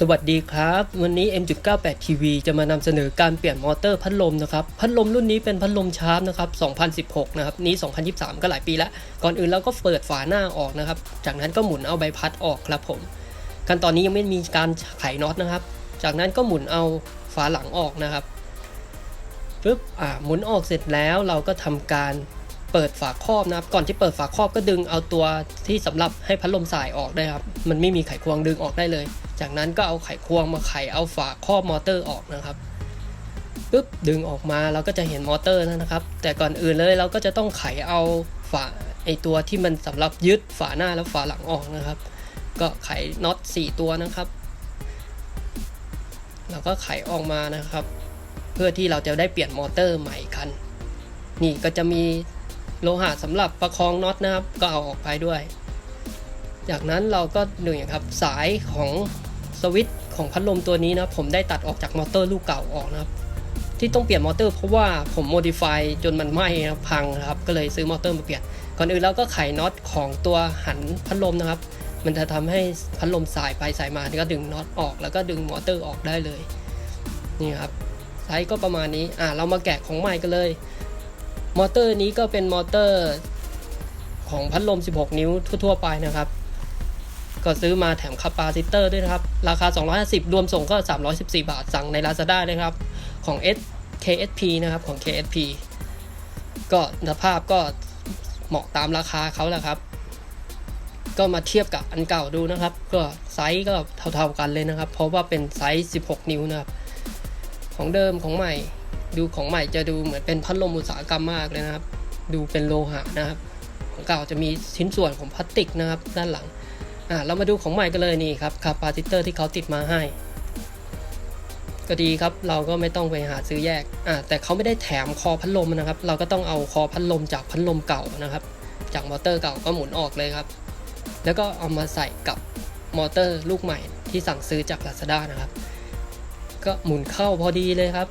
สวัสดีครับ วันนี้ M.98 TV จะมานำเสนอการเปลี่ยนมอเตอร์พัดลมนะครับ พัดลมรุ่นนี้เป็นพัดลมชาร์ปนะครับ 2016 นะครับ นี้ 2023 ก็หลายปีแล้ว ก่อนอื่นเราก็เปิดฝาหน้าออกนะครับ จากนั้นก็หมุนเอาใบพัดออกครับผม ขั้นตอนนี้ยังไม่มีการไขน็อตนะครับ จากนั้นก็หมุนเอาฝาหลังออกนะครับปึ๊บอ่าหมุนออกเสร็จแล้วเราก็ทำการ เปิดฝาครอบนะครับ ก่อนที่เปิดฝาครอบก็ดึงเอาตัวที่สำหรับให้พัดลมสายออกได้ครับ มันไม่มีไขควงดึงออกได้เลย จากนั้นก็เอาไขควงมาไขเอาฝาครอบมอเตอร์ออกนะครับปึ๊บดึงออกมาเราก็จะเห็นมอเตอร์แล้วนะครับ แต่ก่อนอื่นเลยเราก็จะต้องไขเอาฝาไอตัวที่มันสำหรับยึดฝาหน้าและฝาหลังออกนะครับ ก็ไขน็อต4ตัวนะครับเราก็ไขออกมานะครับ เพื่อที่เราจะได้เปลี่ยนมอเตอร์ใหม่คัน นี่ก็จะมี โลหะสำหรับประคองน็อตนะครับ ก็เอาออกไปด้วย จากนั้นเราก็หนึ่งครับสายของสวิตช์ของพัดลมตัวนี้นะผมได้ตัดออกจากมอเตอร์ลูกเก่าออกนะครับ ที่ต้องเปลี่ยนมอเตอร์เพราะว่าผมโมดิฟายจนมันไหม้นะพังนะครับ ก็เลยซื้อมอเตอร์มาเปลี่ยน ก่อนอื่นเราก็ไขน็อตของตัวหันพัดลมนะครับ มันจะทำให้พัดลมสายไปสายมาก็ดึงน็อตออกแล้วก็ดึงมอเตอร์ออกได้เลยนี่ครับไซส์ก็ประมาณนี้อ่าเรามาแกะของใหม่กันเลย มอเตอร์นี้ก็เป็นมอเตอร์ของพัดลม 16 นิ้วทั่ว ๆ ไปนะครับ ก็ซื้อมาแถมคาปาซิเตอร์ด้วยนะครับ ราคา 250 รวมส่งก็ 314 บาท สั่งใน Lazada นะครับ ของ S KSP นะครับ ของ KSP ก็สภาพก็เหมาะตามราคาเขาแหละครับ ก็มาเทียบกับอันเก่าดูนะครับ ก็ไซส์ก็เท่าๆกันเลยนะครับ เพราะว่าเป็นไซส์ 16 นิ้วนะครับ ของเดิมของใหม่ ดูของใหม่จะดูเหมือนเป็นพัดลมอุตสาหกรรมมากเลยนะครับ ดูเป็นโลหะนะครับ ของเก่าจะมีชิ้นส่วนของพลาสติกนะครับ ด้านหลังอ่าเรามาดูของใหม่กันเลยนี่ครับคาปาซิเตอร์ที่เขาติดมาให้ ก็ดีครับเราก็ไม่ต้องไปหาซื้อแยกอ่าแต่เขาไม่ได้แถมคอพัดลมนะครับ เราก็ต้องเอาคอพัดลมจากพัดลมเก่านะครับ จากมอเตอร์เก่าก็หมุนออกเลยครับ แล้วก็เอามาใส่กับมอเตอร์ลูกใหม่ที่สั่งซื้อจาก Lazada นะครับ ก็หมุนเข้าพอดีเลยครับ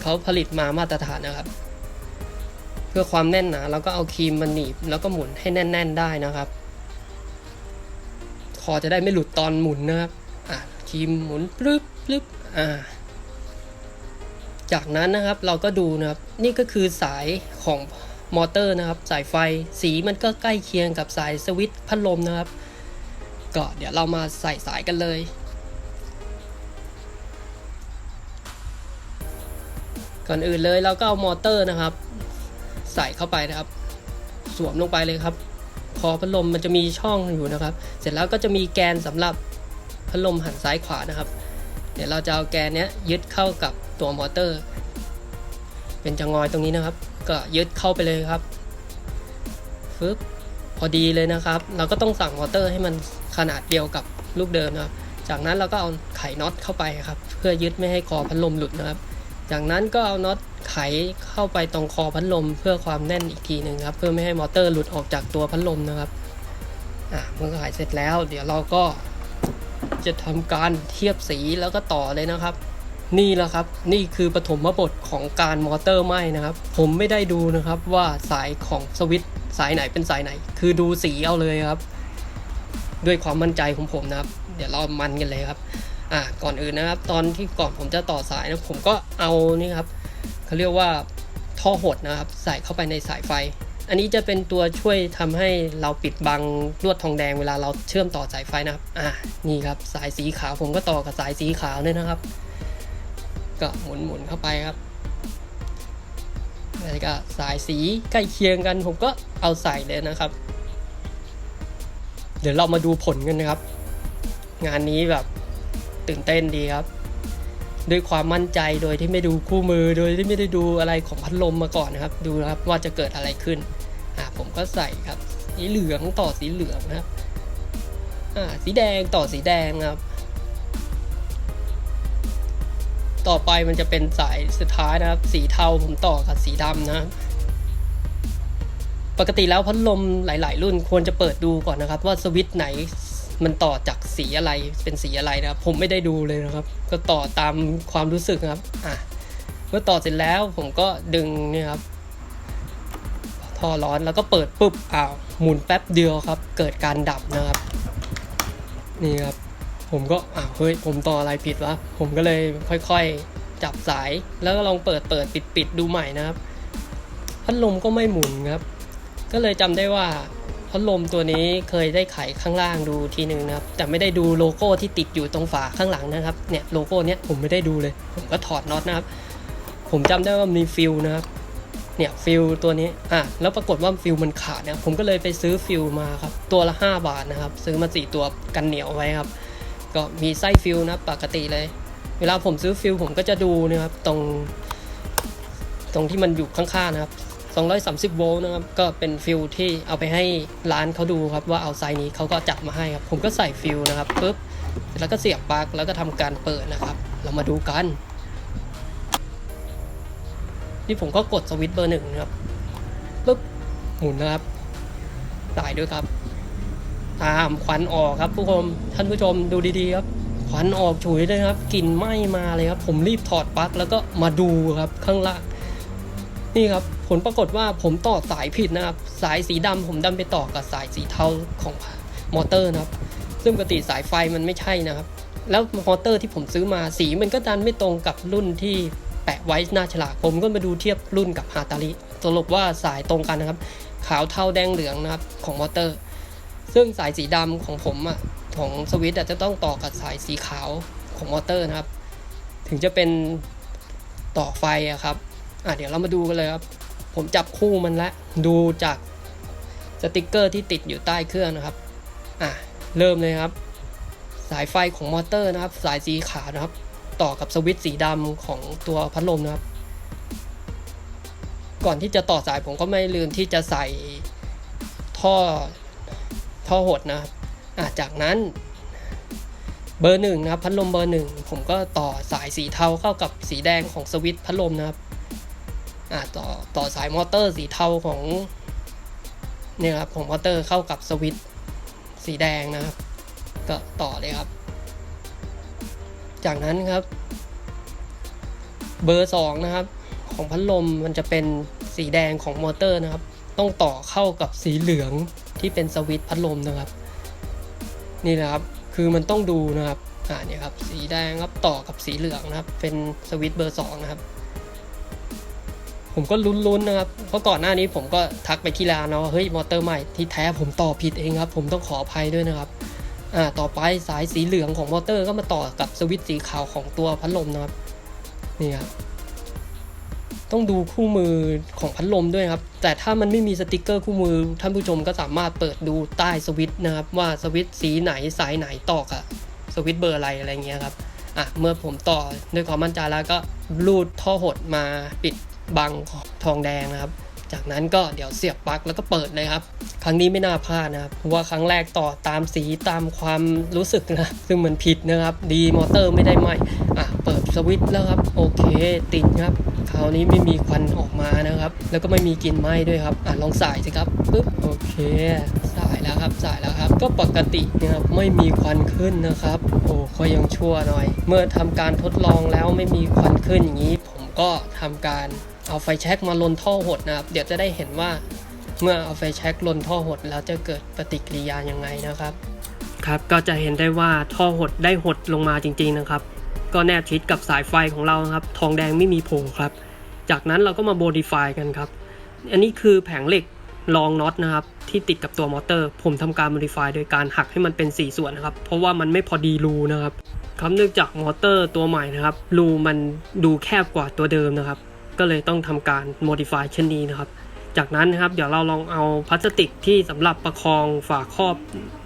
เขาผลิตมามาตรฐานนะครับ เพื่อความแน่นหนาเราก็เอาครีมมาหนีบ แล้วก็หมุนให้แน่น ๆได้นะครับคอจะได้ไม่หลุดตอนหมุนนะครับอะครีมหมุนปลึบปลึบอ่าจากนั้นนะครับเราก็ดูนะครับนี่ก็คือสายของมอเตอร์นะครับ สายไฟสีมันก็ใกล้เคียงกับสายสวิตช์พัดลมนะครับ ก็เดี๋ยวเรามาใส่สายกันเลย ก่อนอื่นเลยเราก็เอามอเตอร์นะครับ ใส่เข้าไปนะครับ สวมลงไปเลยครับคอพัดลมมันจะมีช่องอยู่นะครับ เสร็จแล้วก็จะมีแกนสำหรับพัดลมหันซ้ายขวานะครับ เดี๋ยวเราจะเอาแกนเนี้ยยึดเข้ากับตัวมอเตอร์ เป็นจะงอยตรงนี้นะครับ ก็ยึดเข้าไปเลยครับฟึบพอดีเลยนะครับ เราก็ต้องสั่งมอเตอร์ให้มันขนาดเดียวกับลูกเดิมนะครับ จากนั้นเราก็เอาไขน็อตเข้าไปครับ เพื่อยึดไม่ให้คอพัดลมหลุดนะครับ จากนั้นก็เอาน็อตไขเข้าไปตรงคอพัดลมเพื่อความแน่นอีกทีหนึ่งครับ เพื่อไม่ให้มอเตอร์หลุดออกจากตัวพัดลมนะครับอะเมื่อไขเสร็จแล้ว เดี๋ยวเราก็จะทำการเทียบสีแล้วก็ต่อเลยนะครับ นี่แหละครับนี่คือปฐมบทของการมอเตอร์ไหม้นะครับ ผมไม่ได้ดูนะครับว่าสายของสวิตสายไหนเป็นสายไหน คือดูสีเอาเลยครับ ด้วยความมั่นใจของผมนะครับ เดี๋ยวเรามันกันเลยครับ อะก่อนอื่นนะครับ ตอนที่ก่อนผมจะต่อสายนะผมก็เอานี่ครับเขาเรียกว่าท่อหดนะครับ ใส่เข้าไปในสายไฟ อันนี้จะเป็นตัวช่วยทำให้เราปิดบังลวดทองแดงเวลาเราเชื่อมต่อสายไฟนะครับอะนี่ครับสายสีขาวผมก็ต่อกับสายสีขาวเนี่ยนะครับ ก็หมุนหมุนๆเข้าไปครับแล้วก็สายสีใกล้เคียงกันผมก็เอาใส่เลยนะครับ เดี๋ยวเรามาดูผลกันนะครับ งานนี้แบบ ตื่นเต้นดีครับ ด้วยความมั่นใจโดยที่ไม่ดูคู่มือโดยที่ไม่ได้ดูอะไรของพัดลมมาก่อนนะครับ ดูนะครับว่าจะเกิดอะไรขึ้นอ่าผมก็ใส่ครับ สีเหลืองต่อสีเหลืองนะครับอ่าสีแดงต่อสีแดงครับ ต่อไปมันจะเป็นสายสุดท้ายนะครับ สีเทาผมต่อกับสีดำนะครับปกติแล้วพัดลมหลาย ๆ รุ่นควรจะเปิดดูก่อนนะครับ ว่าสวิตช์ไหน มันต่อจากสีอะไรเป็นสีอะไรนะครับ ผมไม่ได้ดูเลยนะครับ ก็ต่อตามความรู้สึกครับอะเมื่อต่อเสร็จแล้วผมก็ดึงเนี่ยครับท่อร้อนแล้วก็เปิดปุ๊บอ้าวหมุนแป๊บเดียวครับ เกิดการดับนะครับ นี่ครับ ผมก็อ้าวเฮ้ยผมต่ออะไรผิดวะผมก็เลยค่อยๆจับสาย แล้วก็ลองเปิดเปิดปิดปิดดูใหม่นะครับพัดลมก็ไม่หมุนครับ ก็เลยจำได้ว่า พัดลมตัวนี้เคยได้ไขข้างล่างดูทีหนึ่งนะครับ แต่ไม่ได้ดูโลโก้ที่ติดอยู่ตรงฝาข้างหลังนะครับ เนี่ยโลโก้เนี้ยผมไม่ได้ดูเลย ผมก็ถอดน็อตนะครับ ผมจำได้ว่ามีฟิลนะครับ เนี่ยฟิลตัวนี้ อะ แล้วปรากฏว่าฟิลมันขาดเนี่ย ผมก็เลยไปซื้อฟิลมาครับ ตัวละ 5 บาทนะครับ ซื้อมา 4 ตัวกันเหนียวไว้ครับ ก็มีไส้ฟิลนะปกติเลย เวลาผมซื้อฟิลผมก็จะดูนะครับตรง ตรงที่มันอยู่ข้างๆนะครับ 230 โวลต์นะครับ ก็เป็นฟิลที่เอาไปให้ร้านเขาดูครับว่าเอาไซส์นี้เขาก็จัดมาให้ครับ ผมก็ใส่ฟิลนะครับปุ๊บแล้วก็เสียบปลั๊กแล้วก็ทำการเปิดนะครับ เรามาดูกันที่ผมก็กดสวิตช์เบอร์หนึ่งนะครับปุ๊บหมุนนะครับสายด้วยครับตามควันออกครับผู้ชมท่านผู้ชมดูดีๆครับควันออกฉุยเลยครับกลิ่นไหม้มาเลยครับ ผมรีบถอดปลั๊กแล้วก็มาดูครับข้างล่างนี่ครับ ผลปรากฏว่าผมต่อสายผิดนะครับ สายสีดำผมดันไปต่อกับสายสีเทาของมอเตอร์นะครับ ซึ่งปกติสายไฟมันไม่ใช่นะครับ แล้วมอเตอร์ที่ผมซื้อมาสีมันก็ดันไม่ตรงกับรุ่นที่แปะไว้หน้าฉลาก ผมก็มาดูเทียบรุ่นกับฮาตาริสรุปว่าสายตรงกันนะครับ ขาวเทาแดงเหลืองนะครับของมอเตอร์ ซึ่งสายสีดำของผมอะของสวิตช์จะต้องต่อกับสายสีขาวของมอเตอร์นะครับ ถึงจะเป็นต่อไฟอะครับอะเดี๋ยวเรามาดูกันเลยครับ ผมจับคู่มันและดูจากสติกเกอร์ที่ติดอยู่ใต้เครื่องนะครับอะเริ่มเลยครับ สายไฟของมอเตอร์นะครับ สายสีขาวนะครับ ต่อกับสวิตช์สีดำของตัวพัดลมนะครับ ก่อนที่จะต่อสายผมก็ไม่ลืมที่จะใส่ท่อท่อหดนะครับอะจากนั้นเบอร์หนึ่งนะครับ พัดลมเบอร์หนึ่งผมก็ต่อสายสีเทาเข้ากับสีแดงของสวิตช์พัดลมนะครับ ต่อต่อสายมอเตอร์สีเทาของเนี่ยครับของมอเตอร์เข้ากับสวิตช์สีแดงนะครับ ก็ต่อเลยครับ จากนั้นครับ เบอร์สองนะครับ ของพัดลมมันจะเป็นสีแดงของมอเตอร์นะครับ ต้องต่อเข้ากับสีเหลืองที่เป็นสวิตช์พัดลมนะครับ นี่นะครับคือมันต้องดูนะครับอ่าเนี่ยครับสีแดงครับต่อกับสีเหลืองนะครับ เป็นสวิตช์เบอร์สองนะครับ ผมก็ลุ้นๆนะครับ เพราะก่อนหน้านี้ผมก็ทักไปที่ร้านนะเฮ้ยมอเตอร์ใหม่ที่แท้ผมต่อผิดเองครับ ผมต้องขออภัยด้วยนะครับอ่าต่อไปสายสีเหลืองของมอเตอร์ก็มาต่อกับสวิตช์สีขาวของตัวพัดลมนะครับนี่ครับต้องดูคู่มือของพัดลมด้วยครับ แต่ถ้ามันไม่มีสติกเกอร์คู่มือ ท่านผู้ชมก็สามารถเปิดดูใต้สวิตช์นะครับ ว่าสวิตช์สีไหนสายไหนต่อกับสวิตช์เบอร์อะไรอะไรเงี้ยครับอะเมื่อผมต่อด้วยความมั่นใจแล้วก็รูดท่อหดมาปิด บังทองแดงนะครับ จากนั้นก็เดี๋ยวเสียบปลั๊กแล้วก็เปิดเลยครับ ครั้งนี้ไม่น่าพลาดนะครับเพราะว่าครั้งแรกต่อตามสีตามความรู้สึกนะซึ่งมันผิดนะครับ ดีมอเตอร์ไม่ได้ไหมอะเปิดสวิตช์แล้วครับ โอเค ติดครับคราวนี้ไม่มีควันออกมานะครับ แล้วก็ไม่มีกลิ่นไหม้ด้วยครับอะลองสายสิครับปึ๊บโอเคสายแล้วครับสายแล้วครับ ก็ปกตินะครับไม่มีควันขึ้นนะครับโอ้ก็ยังชั่วหน่อย เมื่อทำการทดลองแล้วไม่มีควันขึ้นอย่างนี้ ผมก็ทำการ เอาไฟแช็กมาลนท่อหดนะครับ เดี๋ยวจะได้เห็นว่าเมื่อเอาไฟแช็กลนท่อหดแล้วจะเกิดปฏิกิริยายังไงนะครับ ครับก็จะเห็นได้ว่าท่อหดได้หดลงมาจริง ๆนะครับ ก็แนบชิดกับสายไฟของเราครับ ทองแดงไม่มีโผล่ครับ จากนั้นเราก็มาโ o ดิฟายกันครับ อันนี้คือแผงเหล็กรองน็อตนะครับ ที่ติดกับตัวมอเตอร์ ผมทำการโ o ดิฟายโดยการหักให้มันเป็น 4 ส่วนนะครับ เพราะว่ามันไม่พอดีรูนะครับครับเนื่องจากมอเตอร์ตัวใหม่นะครับรูมันดูแคบกว่าตัวเดิมนะครับ ก็เลยต้องทำการโ o ดิฟายเช่นนี้นะครับ จากนั้นนะครับเดี๋ยวเราลองเอาพลาสติกที่สำหรับประคองฝาครอบ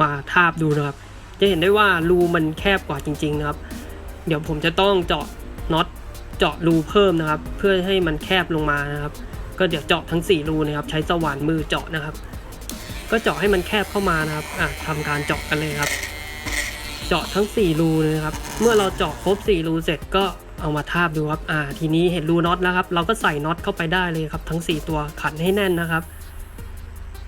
มาทาบดูนะครับ จะเห็นได้ว่ารูมันแคบกว่าจริง ๆนะครับ เดี๋ยวผมจะต้องเจาะน็อตเจาะรูเพิ่มนะครับ เพื่อให้มันแคบลงมานะครับ ก็เดี๋ยวเจาะทั้ง 4 รูนะครับ ใช้สว่านมือเจาะนะครับ ก็เจาะให้มันแคบเข้ามานะครับอะทำการเจาะกันเลยครับ เจาะทั้ง 4 รูเลยนะครับ เมื่อเราเจาะครบ 4 รูเสร็จก็ เอามาทาบดูครับ อ่า ทีนี้เห็นรูน็อตแล้วครับ เราก็ใส่น็อตเข้าไปได้เลยครับ ทั้ง 4 ตัวขันให้แน่นนะครับ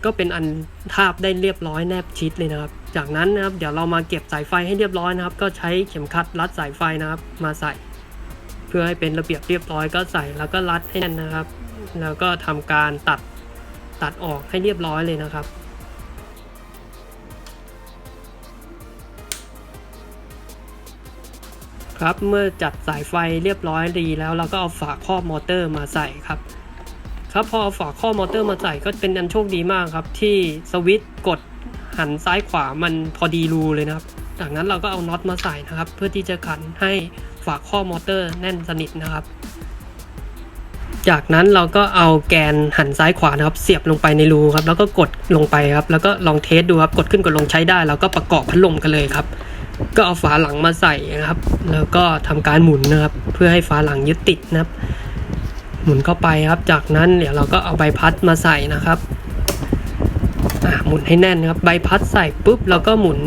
ก็เป็นอันทาบได้เรียบร้อยแนบชิดเลยนะครับ จากนั้นนะครับ เดี๋ยวเรามาเก็บสายไฟให้เรียบร้อยนะครับ ก็ใช้เข็มขัดรัดสายไฟนะครับ มาใส่ เพื่อให้เป็นระเบียบเรียบร้อยก็ใส่แล้วก็รัดให้แน่นนะครับ แล้วก็ทำการตัดตัดออกให้เรียบร้อยเลยนะครับ ครับ เมื่อจัดสายไฟเรียบร้อยดีแล้วเราก็เอาฝาครอบมอเตอร์มาใส่ครับ ครับพอเอาฝาครอบมอเตอร์มาใส่ก็เป็นอันโชคดีมากครับ ที่สวิตช์กดหันซ้ายขวามันพอดีรูเลยนะครับ จากนั้นเราก็เอาน็อตมาใส่นะครับ เพื่อที่จะขันให้ฝาครอบมอเตอร์แน่นสนิทนะครับ จากนั้นเราก็เอาแกนหันซ้ายขวานะครับ เสียบลงไปในรูครับ แล้วก็กดลงไปครับ แล้วก็ลองเทสดูครับ กดขึ้นกดลงใช้ได้ แล้วก็ประกอบพัดลมกันเลยครับ ก็เอาฝาหลังมาใส่นะครับ แล้วก็ทำการหมุนนะครับ เพื่อให้ฝาหลังยึดติดนะครับ หมุนเข้าไปครับ จากนั้นเดี๋ยวเราก็เอาใบพัดมาใส่นะครับหมุนให้แน่นนะครับใบพัดใส่ปุ๊บเราก็หมุน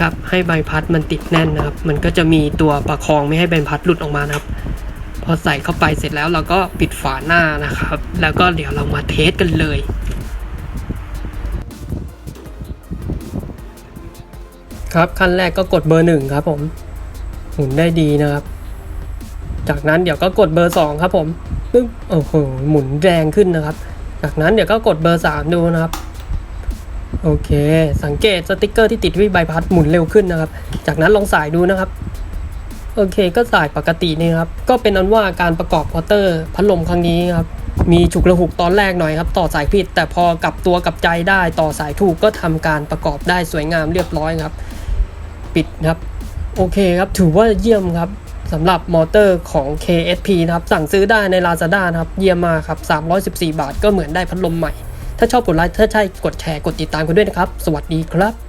ครับให้ใบพัดมันติดแน่นนะครับ มันก็จะมีตัวประคองไม่ให้ใบพัดหลุดออกมานะครับ พอใส่เข้าไปเสร็จแล้วเราก็ปิดฝาหน้านะครับ แล้วก็เดี๋ยวเรามาเทสกันเลย ครับขั้นแรกก็กดเบอร์หนึ่งครับผมหมุนได้ดีนะครับ จากนั้นเดี๋ยวก็กดเบอร์สองครับผมปึ๊บโอ้โหหมุนแรงขึ้นนะครับ จากนั้นเดี๋ยวก็กดเบอร์สามดูนะครับโอเค สังเกตสติกเกอร์ที่ติดที่ใบพัดหมุนเร็วขึ้นนะครับ จากนั้นลองสายดูนะครับโอเคก็สายปกตินี่ครับ ก็เป็นอันว่าการประกอบพอเตอร์พัดลมครั้งนี้ครับ มีฉุกระหุกตอนแรกหน่อยครับ ต่อสายผิด แต่พอกลับตัวกลับใจได้ต่อสายถูกก็ทำการประกอบได้สวยงามเรียบร้อยครับ ปิดครับ โอเคครับ ถือว่าเยี่ยมครับสำหรับมอเตอร์ของ KSP นะครับ สั่งซื้อได้ใน Lazada นะครับ เยี่ยมมากครับ 314 บาทก็เหมือนได้พัดลมใหม่ ถ้าชอบกดไลค์ ถ้าใช่กดแชร์ กดติดตามกันด้วยนะครับ สวัสดีครับ